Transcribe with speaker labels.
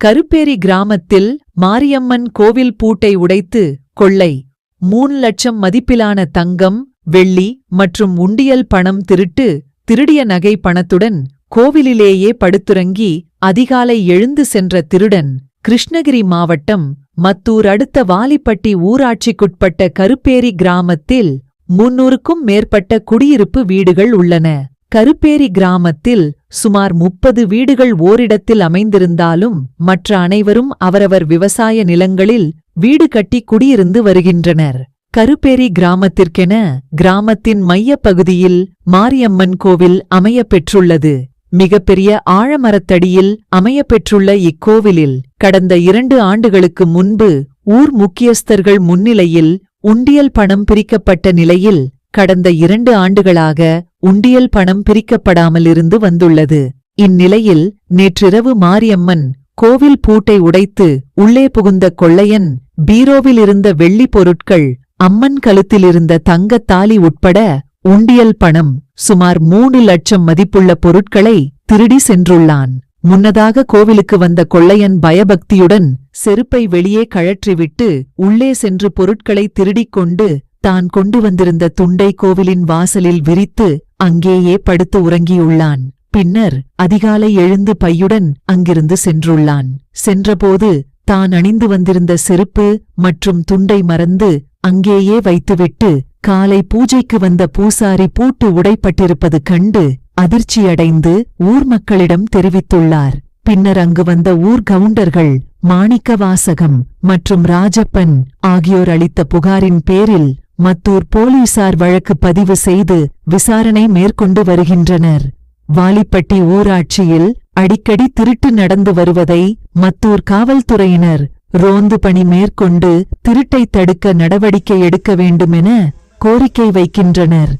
Speaker 1: கருப்பேரி கிராமத்தில் மாரியம்மன் கோவில் பூட்டை உடைத்து கொள்ளை மூணு லட்சம் மதிப்பிலான தங்கம் வெள்ளி மற்றும் உண்டியல் பணம் திருட்டு திருடிய நகை பணத்துடன் கோவிலிலேயே படுத்துறங்கி அதிகாலை எழுந்து சென்ற திருடன் கிருஷ்ணகிரி மாவட்டம் மத்தூர் அடுத்த வாலிப்பட்டி ஊராட்சிக்குட்பட்ட கருப்பேரி கிராமத்தில் முன்னூறுக்கும் மேற்பட்ட குடியிருப்பு வீடுகள் உள்ளன. கருப்பேரி கிராமத்தில் சுமார் முப்பது வீடுகள் ஓரிடத்தில் அமைந்திருந்தாலும் மற்ற அனைவரும் அவரவர் விவசாய நிலங்களில் வீடு கட்டி குடியிருந்து வருகின்றனர். கருப்பேரி கிராமத்திற்கென கிராமத்தின் மையப் பகுதியில் மாரியம்மன் கோவில் அமையப்பெற்றுள்ளது. மிகப்பெரிய ஆழமரத்தடியில் அமையப்பெற்றுள்ள இக்கோவிலில் கடந்த இரண்டு ஆண்டுகளுக்கு முன்பு ஊர் முக்கியஸ்தர்கள் முன்னிலையில் உண்டியல் பணம் பிரிக்கப்பட்ட நிலையில் கடந்த இரண்டு ஆண்டுகளாக உண்டியல் பணம் பிரிக்கப்படாமல் இருந்து வந்துள்ளது. இந்நிலையில் நேற்றிரவு மாரியம்மன் கோவில் பூட்டை உடைத்து உள்ளே புகுந்த கொள்ளையன் பீரோவில் இருந்த வெள்ளிப் பொருட்கள் அம்மன் கழுத்திலிருந்த தங்கத் தாலி உட்பட உண்டியல் பணம் சுமார் மூணு லட்சம் மதிப்புள்ள பொருட்களை திருடி சென்றுள்ளான். முன்னதாக கோவிலுக்கு வந்த கொள்ளையன் பயபக்தியுடன் செருப்பை வெளியே கழற்றிவிட்டு உள்ளே சென்று பொருட்களை திருடிக் கொண்டு தான் கொண்டு வந்திருந்த துண்டை கோவிலின் வாசலில் விரித்து அங்கேயே படுத்து உறங்கியுள்ளான். பின்னர் அதிகாலை எழுந்து பையுடன் அங்கிருந்து சென்றுள்ளான். சென்றபோது தான் அணிந்து வந்திருந்த செருப்பு மற்றும் துண்டை மறந்து அங்கேயே வைத்துவிட்டு காலை பூஜைக்கு வந்த பூசாரி பூட்டு உடைப்பட்டிருப்பது கண்டு அதிர்ச்சியடைந்து ஊர் மக்களிடம் தெரிவித்துள்ளார். பின்னர் அங்கு வந்த ஊர் கவுண்டர்கள் மாணிக்கவாசகம் மற்றும் ராஜப்பன் ஆகியோர் அளித்த புகாரின் பேரில் மத்தூர் போலீசார் வழக்கு பதிவு செய்து விசாரணை மேற்கொண்டு வருகின்றனர். வாலிப்பட்டி ஊராட்சியில் அடிக்கடி திருட்டு நடந்து வருவதை மத்தூர் காவல்துறையினர் ரோந்து பணி மேற்கொண்டு திருட்டை தடுக்க நடவடிக்கை எடுக்க வேண்டுமென கோரிக்கை வைக்கின்றனர்.